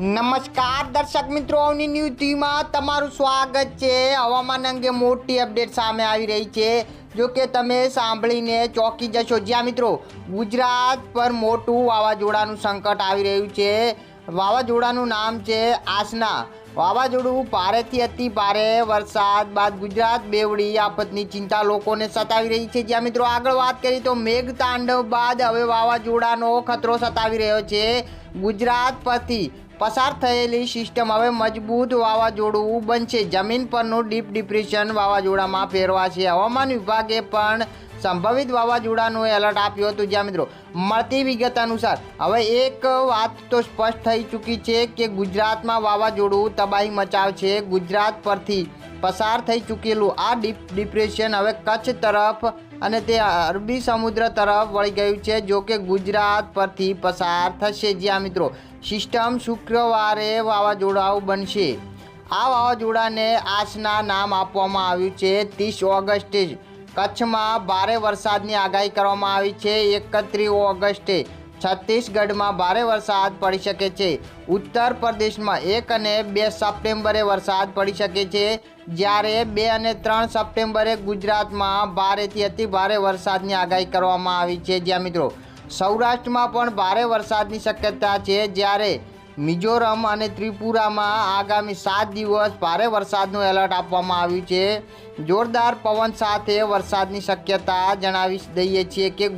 નમસ્કાર દર્શક મિત્રો, અવની ન્યૂઝ ટીવીમાં તમારું સ્વાગત છે. હવામાન અંગે મોટી અપડેટ સામે આવી રહી છે. જો કે તમે સાંભળીને ચોંકી જશો. જ્યાં મિત્રો, ગુજરાત પર મોટું વાવાઝોડાનું સંકટ આવી રહ્યું છે. વાવાઝોડાનું નામ છે આસના. વાવાઝોડું ભારેથી અતિ ભારે વરસાદ બાદ ગુજરાત બેવડી આફતની ચિંતા લોકોને સતાવી રહી છે. જ્યાં મિત્રો, આગળ વાત કરીએ તો મેઘ તાંડવ બાદ હવે વાવાઝોડાનો ખતરો સતાવી રહ્યો છે. ગુજરાત પરથી પસાર થયેલી સિસ્ટમ હવે મજબૂત વાવાઝોડું બનશે. જમીન પરનું ડીપ ડિપ્રેશન વાવાઝોડામાં ફેરવાશે. હવામાન વિભાગે પણ સંભવિત વાવાઝોડાનું એલર્ટ આપ્યું હતું. જ્યાં મિત્રો, મળતી વિગત અનુસાર, હવે એક વાત તો સ્પષ્ટ થઈ ચૂકી છે કે ગુજરાતમાં વાવાઝોડું તબાહી મચાવશે. ગુજરાત પરથી પસાર થઈ ચૂકેલું આ ડીપ ડિપ્રેશન હવે કચ્છ તરફ અને તે અરબી સમુદ્ર તરફ વળી ગયું છે, જો કે ગુજરાત પરથી પસાર થશે જ્યાં મિત્રો. સિસ્ટમ શુક્રવારે વાવાઝોડાઓ બનશે. આ વાવાઝોડાને આજના નામ આપવામાં આવ્યું છે, ત્રીસ ઓગસ્ટે કચ્છમાં ભારે વરસાદની આગાહી કરવામાં આવી છે, એકત્રીસ ઓગસ્ટે. છત્તીસગઢમાં ભારે વરસાદ પડી શકે છે. ઉત્તર પ્રદેશમાં એક અને બે સપ્ટેમ્બરે વરસાદ પડી શકે છે. જ્યારે બે અને ત્રણ સપ્ટેમ્બરે ગુજરાતમાં ભારેથી અતિ ભારે વરસાદની આગાહી કરવામાં આવી છે. જ્યાં મિત્રો, સૌરાષ્ટ્રમાં પણ ભારે વરસાદની શક્યતા છે. જ્યારે મિઝોરમ અને ત્રિપુરામાં આગામી સાત દિવસ ભારે વરસાદનું એલર્ટ આપવામાં આવ્યું છે. જોરદાર પવન સાથે વરસાદની શક્યતા જણાવી દઈએ છીએ કે